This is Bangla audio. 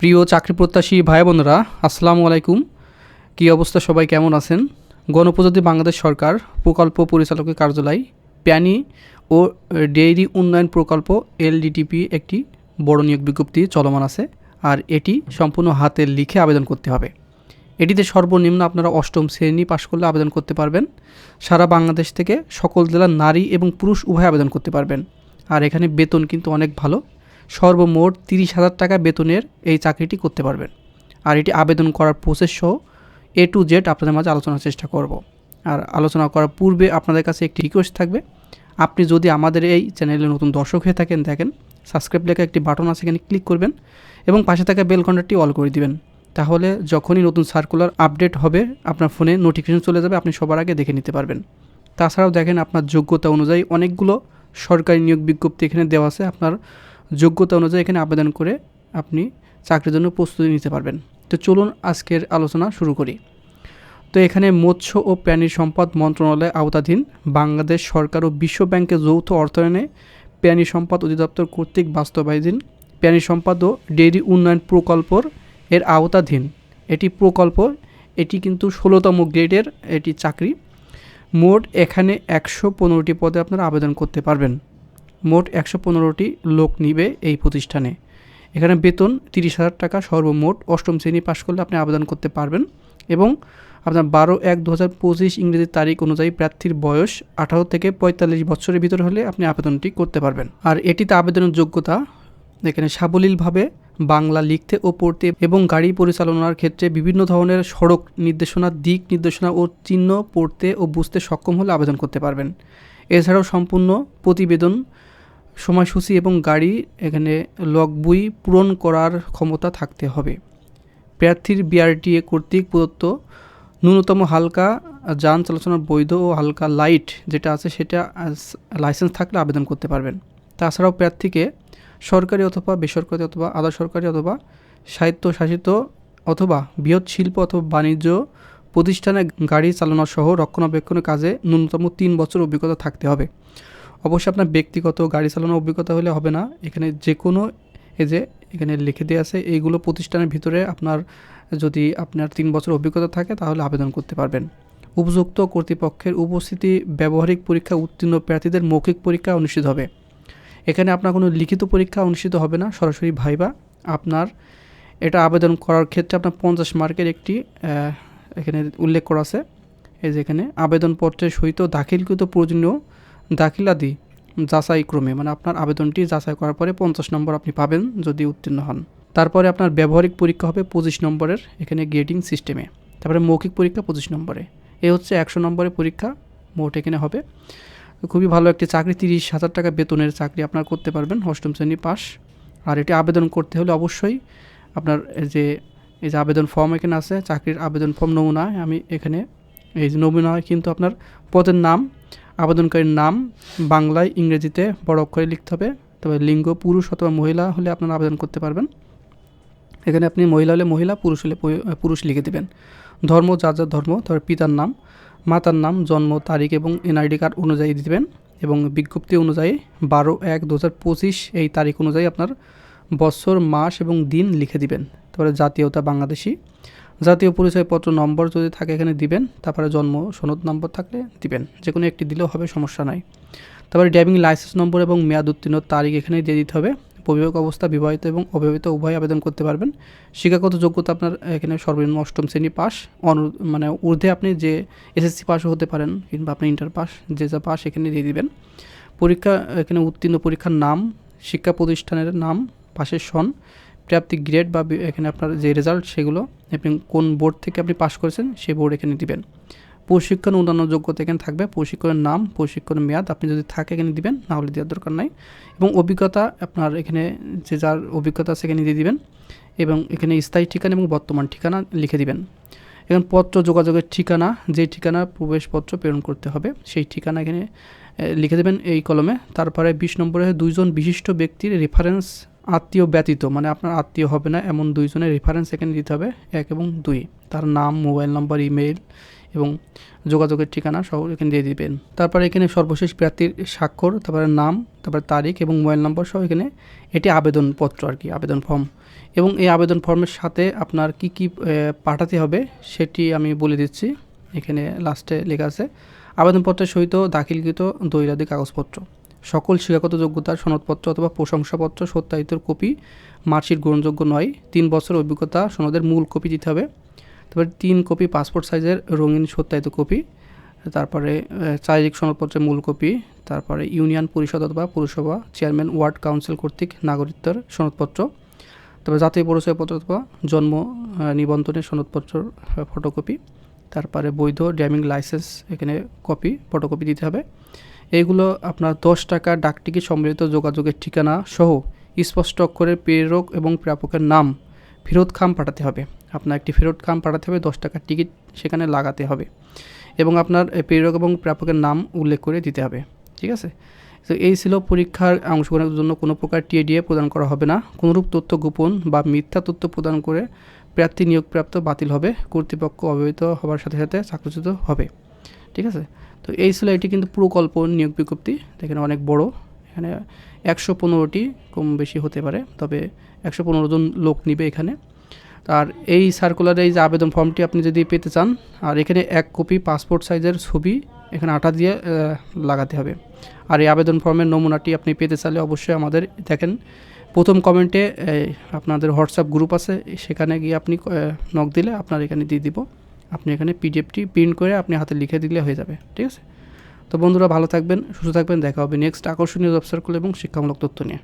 প্রিয় চাকরি প্রত্যাশী ভাই বোনেরা আসসালামু আলাইকুম। কী অবস্থা? সবাই কেমন আছেন? গণপ্রজাতি বাংলাদেশ সরকার প্রকল্প পরিচালকের কার্যালয় প্যানি ও ডেইরি উন্নয়ন প্রকল্প এলডিটিপি একটি বড় নিয়োগ বিজ্ঞপ্তি চলমান আছে আর এটি সম্পূর্ণ হাতে লিখে আবেদন করতে হবে। এটিতে সর্বনিম্ন আপনারা অষ্টম শ্রেণি পাশ করলে আবেদন করতে পারবেন। সারা বাংলাদেশ থেকে সকল জেলার নারী এবং পুরুষ উভয় আবেদন করতে পারবেন। আর এখানে বেতন কিন্তু অনেক ভালো। সর্বমোট তিরিশ হাজার টাকা বেতনের এই চাকরিটি করতে পারবেন। আর এটি আবেদন করার প্রসেস সহ এ টু জেড আপনাদের মাঝে আলোচনার চেষ্টা করব। আর আলোচনা করার পূর্বে আপনাদের কাছে একটি রিকোয়েস্ট থাকবে। আপনি যদি আমাদের এই চ্যানেলে নতুন দর্শক হয়ে থাকেন, দেখেন সাবস্ক্রাইব লেখা একটি বাটন আছে, এখানে ক্লিক করবেন এবং পাশে থাকা বেল কন্টারটি অল করে দিবেন। তাহলে যখনই নতুন সার্কুলার আপডেট হবে, আপনার ফোনে নোটিফিকেশন চলে যাবে, আপনি সবার আগে দেখে নিতে পারবেন। তাছাড়াও দেখেন, আপনার যোগ্যতা অনুযায়ী অনেকগুলো সরকারি নিয়োগ বিজ্ঞপ্তি এখানে দেওয়া আছে। আপনার যোগ্যতা অনুযায়ী এখানে আবেদন করে আপনি চাকরির জন্য প্রস্তুতি নিতে পারবেন। তো চলুন আজকের আলোচনা শুরু করি। তো এখানে মৎস্য ও প্রাণী সম্পদ মন্ত্রণালয় আওতাধীন বাংলাদেশ সরকার ও বিশ্ব ব্যাংকের যৌথ অর্থায়নে প্রাণী সম্পদ অধিদপ্তর কর্তৃক বাস্তবায়ীন প্রাণী সম্পদ ও ডেইরি উন্নয়ন প্রকল্পর এর আওতাধীন। এটি প্রকল্প, এটি কিন্তু ষোলোতম গ্রেডের এটি চাকরি। মোট এখানে একশো পনেরোটি পদে আপনারা আবেদন করতে পারবেন। মোট একশো পনেরোটি লোক নিবে এই প্রতিষ্ঠানে। এখানে বেতন তিরিশ হাজার টাকা, সর্বমোট অষ্টম শ্রেণি পাশ করলে আপনি আবেদন করতে পারবেন এবং আপনার বারো এক দু হাজার পঁচিশ ইংরেজি তারিখ অনুযায়ী প্রার্থীর বয়স আঠারো থেকে পঁয়তাল্লিশ বছরের ভিতর হলে আপনি আবেদনটি করতে পারবেন। আর এটিতে আবেদনের যোগ্যতা এখানে সাবলীলভাবে বাংলা লিখতে ও পড়তে এবং গাড়ি পরিচালনার ক্ষেত্রে বিভিন্ন ধরনের সড়ক নির্দেশনা, দিক নির্দেশনা ও চিহ্ন পড়তে ও বুঝতে সক্ষম হলে আবেদন করতে পারবেন। এছাড়াও সম্পূর্ণ প্রতিবেদন সময়সূচি এবং গাড়ি, এখানে লগ বই পূরণ করার ক্ষমতা থাকতে হবে। প্রার্থীর বিআরটিএ কর্তৃক প্রদত্ত ন্যূনতম হালকা যান চলাচলের বৈধ ও হালকা লাইট যেটা আছে সেটা লাইসেন্স থাকলে আবেদন করতে পারবেন। তাছাড়াও প্রার্থীকে সরকারি অথবা বেসরকারি অথবা আধা সরকারি অথবা স্বায়ত্তশাসিত অথবা বৃহৎ শিল্প অথবা বাণিজ্য প্রতিষ্ঠানে গাড়ি চালানো সহ রক্ষণাবেক্ষণের কাজে ন্যূনতম তিন বছর অভিজ্ঞতা থাকতে হবে। অবশ্যই আপনার ব্যক্তিগত গাড়ি চালানোর অভিজ্ঞতা হলে হবে না। এখানে যে কোনো এই যে এখানে লিখে দেওয়া আছে, এইগুলো প্রতিষ্ঠানের ভিতরে আপনার যদি আপনার তিন বছর অভিজ্ঞতা থাকে, তাহলে আবেদন করতে পারবেন। উপযুক্ত কর্তৃপক্ষের উপস্থিতি, ব্যবহারিক পরীক্ষা, উত্তীর্ণ প্রার্থীদের মৌখিক পরীক্ষা অনুষ্ঠিত হবে। এখানে আপনার কোনো লিখিত পরীক্ষা অনুষ্ঠিত হবে না, সরাসরি ভাইবা। আপনার এটা আবেদন করার ক্ষেত্রে আপনার পঞ্চাশ মার্কের একটি এখানে উল্লেখ করা আছে। এই যে এখানে আবেদনপত্রের সহিত দাখিলকৃত প্রয়োজনীয় দাখিলাদি যাচাই ক্রমে মানে আপনার আবেদনটি যাচাই করার পরে পঞ্চাশ নম্বর আপনি পাবেন যদি উত্তীর্ণ হন। তারপরে আপনার ব্যবহারিক পরীক্ষা হবে পঁচিশ নম্বরের, এখানে গ্রেডিং সিস্টেমে তারপরে মৌখিক পরীক্ষা পঁচিশ নম্বরে। এ হচ্ছে একশো নম্বরের পরীক্ষা, মোট এখানে হবে। খুবই ভালো একটি চাকরি, তিরিশ হাজার টাকা বেতনের চাকরি আপনার করতে পারবেন, অষ্টম শ্রেণি পাস। আর এটি আবেদন করতে হলে অবশ্যই আপনার যে, এই যে আবেদন ফর্ম এখানে আছে, চাকরির আবেদন ফর্ম নমুনা আমি এখানে, এই যে নমুনা কিন্তু আপনার পদের নাম আবেদনকারীর নাম বাংলায় ইংরেজিতে বড় অক্ষরে লিখতে হবে। তবে লিঙ্গ, পুরুষ অথবা মহিলা হলে আপনারা আবেদন করতে পারবেন। এখানে আপনি মহিলা হলে মহিলা, পুরুষ হলে পুরুষ লিখে দেবেন। ধর্ম, যার যার ধর্ম তবে পিতার নাম, মাতার নাম, জন্ম, তারিখ এবং এনআইডি কার্ড অনুযায়ী দিবেন এবং বিজ্ঞপ্তি অনুযায়ী বারো এক দু হাজার পঁচিশ এই তারিখ অনুযায়ী আপনার বছর, মাস এবং দিন লিখে দিবেন। তারপরে জাতীয়তা বাংলাদেশি। জাতীয় পরিচয়পত্র নম্বর যদি থাকে এখানে দিবেন, তারপরে জন্ম সনদ নম্বর থাকলে দিবেন। যে কোনো একটি দিলেও হবে, সমস্যা নাই। তারপরে ড্রাইভিং লাইসেন্স নম্বর এবং মেয়াদ উত্তীর্ণ তারিখ এখানে দিয়ে দিতে হবে। অভিভাবক অবস্থা বিবাহিত এবং অবিবাহিত উভয় আবেদন করতে পারবেন। শিক্ষাগত যোগ্যতা আপনার এখানে সর্বনিম্ন অষ্টম শ্রেণি পাস। অনু মানে ঊর্ধ্বে আপনি যে এসএসসি পাসও হতে পারেন কিংবা আপনি ইন্টার পাস, যে যা পাস এখানে দিয়ে দিবেন। পরীক্ষা, এখানে উত্তীর্ণ পরীক্ষার নাম, শিক্ষা প্রতিষ্ঠানের নাম, পাশের সন প্রাপ্তি গ্রেড বা এখানে আপনার যে রেজাল্ট সেগুলো আপনি কোন বোর্ড থেকে আপনি পাশ করেছেন সেই বোর্ড এখানে দিবেন। প্রশিক্ষণ উন্নয়ন যোগ্যতা এখানে থাকবে। প্রশিক্ষণের নাম, প্রশিক্ষণের মেয়াদ আপনি যদি থাকে এখানে দিবেন, না হলে দেওয়ার দরকার নাই। এবং অভিজ্ঞতা আপনার এখানে যে যার অভিজ্ঞতা সেখানে দিয়ে দিবেন এবং এখানে স্থায়ী ঠিকানা এবং বর্তমান ঠিকানা লিখে দিবেন। এখন পত্র যোগাযোগের ঠিকানা, যে ঠিকানা প্রবেশপত্র প্রেরণ করতে হবে, সেই ঠিকানা এখানে লিখে দেবেন এই কলমে। তারপরে বিশ নম্বরে দুইজন বিশিষ্ট ব্যক্তির রেফারেন্স আত্মীয় ব্যতীত মানে আপনার আত্মীয় হবে না, এমন দুইজনের রেফারেন্স এখানে দিতে হবে, এক এবং দুই। তার নাম, মোবাইল নাম্বার, ইমেইল এবং যোগাযোগের ঠিকানা সহ এখানে দিয়ে দিবেন। তারপরে এখানে সর্বশেষ প্রার্থীর স্বাক্ষর, তারপরে নাম, তারপরে তারিখ এবং মোবাইল নম্বর সহ এখানে এটি আবেদনপত্র আর কি, আবেদন ফর্ম এবং এই আবেদন ফর্মের সাথে আপনার কি কি পাঠাতে হবে সেটি আমি বলে দিচ্ছি। এখানে লাস্টে লেখা আছে, আবেদনপত্রের সহিত দাখিলকৃত দৈরাদি কাগজপত্র, সকল শিক্ষাগত যোগ্যতার সনদপত্র অথবা প্রশংসাপত্র, সত্যায়িতর কপি, মার্কশিট গ্রহণযোগ্য নয়, তিন বছর অভিজ্ঞতা সনদের মূল কপি দিতে হবে। তারপরে তিন কপি পাসপোর্ট সাইজের রঙিন সত্যায়িত কপি, তারপরে চারিত্রিক সনদপত্রের মূল কপি, তারপরে ইউনিয়ন পরিষদ অথবা পৌরসভা চেয়ারম্যান ওয়ার্ড কাউন্সিল কর্তৃক নাগরিকত্বের সনদপত্র তারপরে জাতীয় পরিচয়পত্র অথবা জন্ম নিবন্ধনের সনদপত্রর আহ, ফটোকপি তারপরে বৈধ ড্রাইভিং লাইসেন্স এখানে কপি ফটোকপি দিতে হবে। এইগুলো আপনার দশ টাকা ডাকটিকিট সম্মিলিত যোগাযোগের ঠিকানা সহ স্পষ্ট অক্ষরে প্রেরক এবং প্রাপকের নাম ফেরত খাম পাঠাতে হবে। আপনার একটি ফেরত খাম পাঠাতে হবে দশ টাকার টিকিট সেখানে লাগাতে হবে এবং আপনার প্রেরক এবং প্রাপকের নাম উল্লেখ করে দিতে হবে। ঠিক আছে? তো এই ছিল পরীক্ষার অংশগ্রহণের জন্য কোনো প্রকার টিএডিএ প্রদান করা হবে না। কোনোরূপ তথ্য গোপন বা মিথ্যা তথ্য প্রদান করে প্রার্থী নিয়োগপ্রাপ্ত বাতিল হবে, কর্তৃপক্ষ অবহিত হওয়ার সাথে সাথে চাকরিচ্যুত হবে। ঠিক আছে? তো এই ছিল এটি কিন্তু প্রকল্প নিয়োগ বিজ্ঞপ্তি। এখানে অনেক বড়। এখানে একশো পনেরোটি কম বেশি হতে পারে, তবে একশো পনেরো জন লোক নিবে এখানে। আর এই সার্কুলারে এই যে আবেদন ফর্মটি আপনি যদি পেতে চান, আর এখানে এক কপি পাসপোর্ট সাইজের ছবি এখানে আঠা দিয়ে লাগাতে হবে। আর এই আবেদন ফর্মের নমুনাটি আপনি পেতে চাইলে অবশ্যই আমাদের দেখেন। প্রথম কমেন্টে আপনাদের হোয়াটসঅ্যাপ গ্রুপ আছে, সেখানে গিয়ে আপনি নক দিলে আপনার এখানে দিয়ে দিব। আপনি এখানে পিডিএফটি প্রিন্ট করে আপনি হাতে লিখে দিলে হয়ে যাবে, ঠিক আছে? তো বন্ধুরা, ভালো থাকবেন, সুস্থ থাকবেন, দেখা হবে নেক্সট আকর্ষণীয় জব সার্কুল এবং শিক্ষামূলক তথ্য নিয়ে।